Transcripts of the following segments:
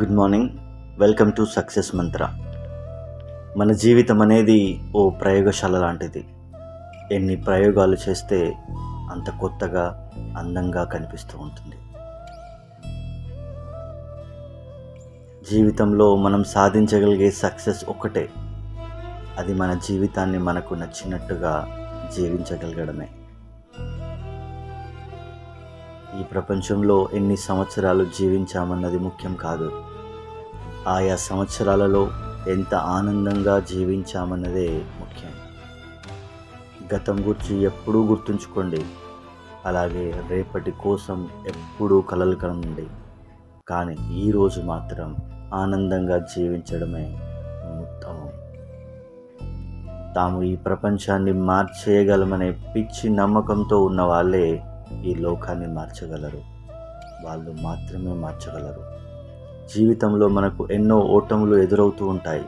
Good morning. Welcome to Success Mantra. మన జీవితం అనేది ఓ ప్రయోగశాల లాంటిది. ఎన్ని ప్రయోగాలు చేస్తే అంత కొత్తగా అందంగా కనిపిస్తూ ఉంటుంది. జీవితంలో మనం సాధించగలిగే సక్సెస్ ఒక్కటే. అది మన జీవితాన్ని మనకు నచ్చినట్టుగా జీవించగలగడమే. ఈ ప్రపంచంలో ఎన్ని సంవత్సరాలు జీవించామన్నది ముఖ్యం కాదు. ఆయా సంవత్సరాలలో ఎంత ఆనందంగా జీవించామన్నదే ముఖ్యం. గతం గురించి ఎప్పుడూ గుర్తుంచుకోండి. అలాగే రేపటి కోసం ఎప్పుడూ కలలు కనండి కానీ ఈరోజు మాత్రం ఆనందంగా జీవించడమే ఉత్తమం. తాము ఈ ప్రపంచాన్ని మార్చేయగలమనే పిచ్చి నమ్మకంతో ఉన్న వాళ్ళే ఈ లోకాన్ని మార్చగలరు. వాళ్ళు మాత్రమే మార్చగలరు. జీవితంలో మనకు ఎన్నో ఓటములు ఎదురవుతూ ఉంటాయి.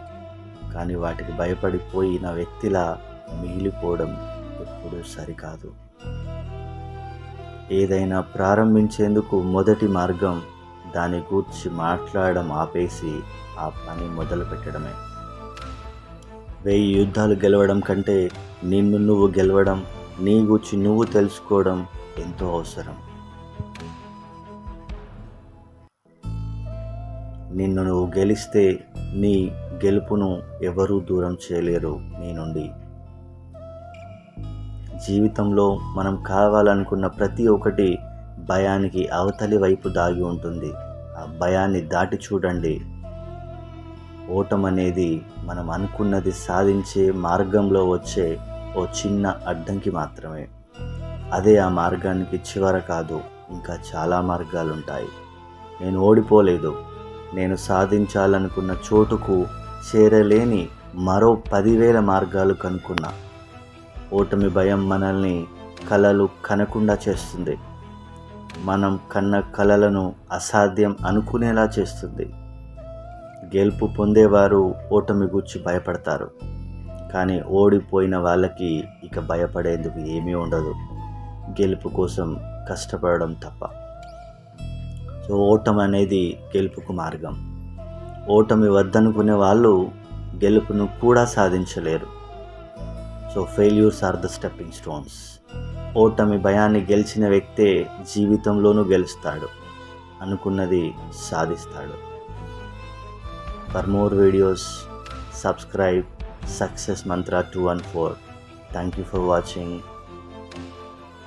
కానీ వాటికి భయపడిపోయిన వ్యక్తిలా మిగిలిపోవడం ఎప్పుడూ సరికాదు. ఏదైనా ప్రారంభించేందుకు మొదటి మార్గం దాని గూర్చి మాట్లాడడం ఆపేసి ఆ పని మొదలు పెట్టడమే వెయ్యి యుద్ధాలు గెలవడం కంటే నిన్ను నువ్వు గెలవడం నీ గురించి నువ్వు తెలుసుకోవడం ఎంతో అవసరం. నిన్ను నువ్వు గెలిస్తే నీ గెలుపును ఎవరూ దూరం చేయలేరు నీ నుండి. జీవితంలో మనం కావాలనుకున్న ప్రతి ఒక్కటి భయానికి అవతలి వైపు దాగి ఉంటుంది. ఆ భయాన్ని దాటి చూడండి. ఓటం అనేది మనం అనుకున్నది సాధించే మార్గంలో వచ్చే ఓ చిన్న అడ్డంకి మాత్రమే. అదే ఆ మార్గానికి చివర కాదు ఇంకా చాలా మార్గాలు ఉంటాయి నేను ఓడిపోలేదు. నేను సాధించాలనుకున్న చోటుకు చేరలేని మరో పదివేల మార్గాలు కనుక్కున్నా. ఓటమి భయం మనల్ని కలలు కనకుండా చేస్తుంది. మనం కన్న కలలను అసాధ్యం అనుకునేలా చేస్తుంది. గెలుపు పొందేవారు ఓటమి గుచ్చి భయపడతారు. కానీ ఓడిపోయిన వాళ్ళకి ఇక భయపడేందుకు ఏమీ ఉండదు. గెలుపు కోసం కష్టపడడం తప్ప. సో ఓటమి అనేది గెలుపుకు మార్గం. ఓటమి వద్దనుకునే వాళ్ళు గెలుపును కూడా సాధించలేరు. So failures are the stepping stones ఓటమి భయాన్ని గెలిచిన వ్యక్తే జీవితంలోనూ గెలుస్తాడు. అనుకున్నది సాధిస్తాడు. For more videos subscribe Success Mantra two one four thank you for watching